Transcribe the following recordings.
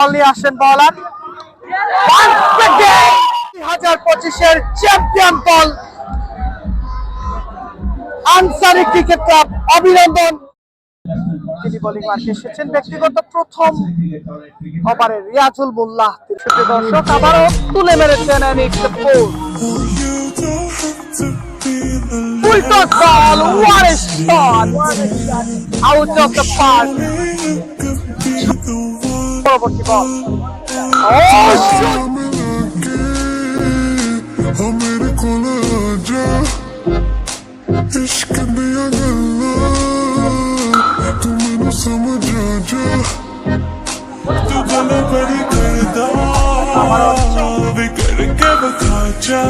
বল নিয়ে আসেন বলার। পঁচিশের চ্যাম্পিয়ন দল। আনসারি ক্রিকেট ক্লাব বোলিং ব্যক্তিগত প্রথম ওভারে রিয়াজুল মোল্লাহ। দর্শক আবারও তুলে মেরেছেন and it's the four. Full toss ball, Baba gibi al. इश्क दिया गल्ला तू मैनू समझ आ जा तू गल बड़ी करदा वे करके बता जा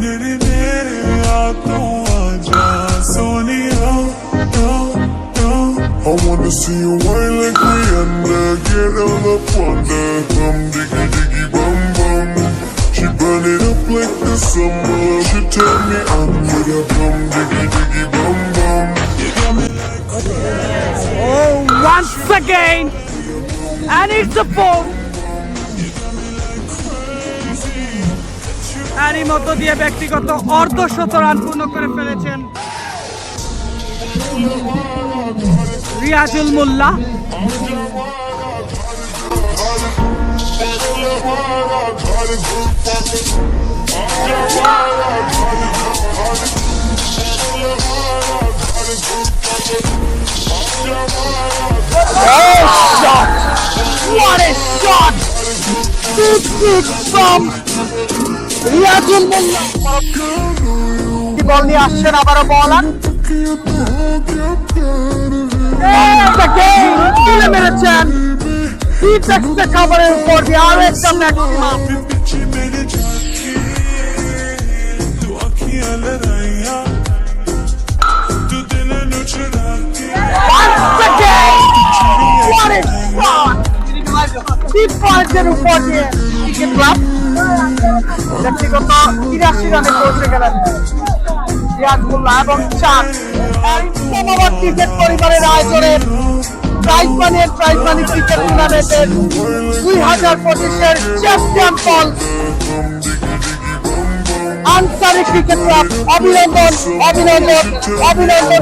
मेरी मेरे आ तू आ जा Sonia I wanna see you win Get all up on the hum Diggy diggy bum bum She burn it up like the summer She tell me I'm with a bum Diggy diggy bum bum Oh, once again, and it's a four. এরই মধ্য দিয়ে ব্যক্তিগত অর্ধশত run পূর্ণ করে ফেলেছেন রিয়াজুল মোল্লা What a shot! Big, আবারও বলান তুলে মেরেছেন ডিপ্যাক্সে কাভারের উপর দিয়ে আরও একটা ম্যাক্সিমাম ব্যক্তিগত তিরাশি রানে পৌঁছে গেলেন এবং চার পরিবারের আয়োজনের মানি প্রাইজ মানি ক্রিকেট টুর্নামেন্টের দুই হাজার পঁচিশের চ্যাম্পিয়ন দল আনসারি ক্রিকেট ক্লাব অভিনন্দন অভিনন্দন অভিনন্দন।